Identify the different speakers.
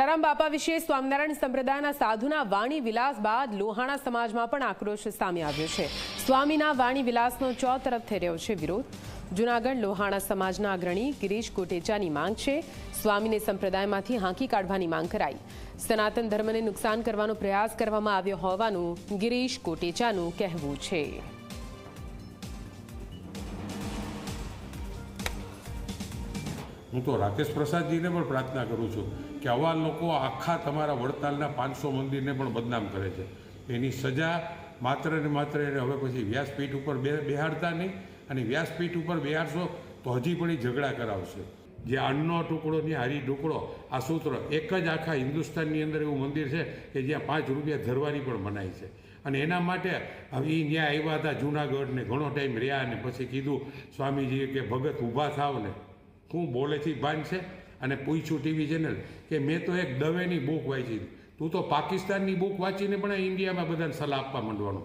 Speaker 1: જલારામ બાપા વિશે સ્વામિનારાયણ સંપ્રદાયના સાધુના વાણી વિલાસ બાદ લોહાણા સમાજમાં પણ આક્રોશ સામે આવ્યો છે. સ્વામીના વાણી વિલાસનો ચો તરફ થઈ રહ્યો છે વિરોધ. જૂનાગઢ લોહાણા સમાજના અગ્રણી ગિરીશ કોટેચાની માંગ છે. સ્વામીને સંપ્રદાયમાંથી હાંકી કાઢવાની માંગ કરાઈ. સનાતન ધર્મને નુકસાન કરવાનો પ્રયાસ કરવામાં આવ્યો હોવાનું ગિરીશ કોટેચાનું કહેવું છે.
Speaker 2: હું તો રાકેશ પ્રસાદજીને પણ પ્રાર્થના કરું છું કે આવા લોકો આખા તમારા વડતાલના પાંચસો મંદિરને પણ બદનામ કરે છે. એની સજા માત્ર ને માત્ર એને હવે પછી વ્યાસપીઠ ઉપર બે બેહાડતા નહીં અને વ્યાસપીઠ ઉપર બેહાડશો તો હજી પણ એ ઝઘડા કરાવશે. જે અન્નનો ટુકડો ને હારી ટુકડો, આ સૂત્ર એક જ આખા હિન્દુસ્તાનની અંદર એવું મંદિર છે કે જ્યાં પાંચ રૂપિયા ધરવાની પણ મનાય છે. અને એના માટે હવે એ ત્યાં આવ્યા હતા જૂનાગઢ ને ઘણો ટાઈમ રહ્યા ને પછી કીધું સ્વામીજીએ કે ભગત ઊભા થાવ ને. હું બોલેથી ભાન છે અને પૂછ્યું ટીવી ચેનલ કે મેં તો એક દવેની બુક વાંચી. તું તો પાકિસ્તાનની બુક વાંચીને પણ ઇન્ડિયામાં બધાને સલાહ આપવા માંડવાનો.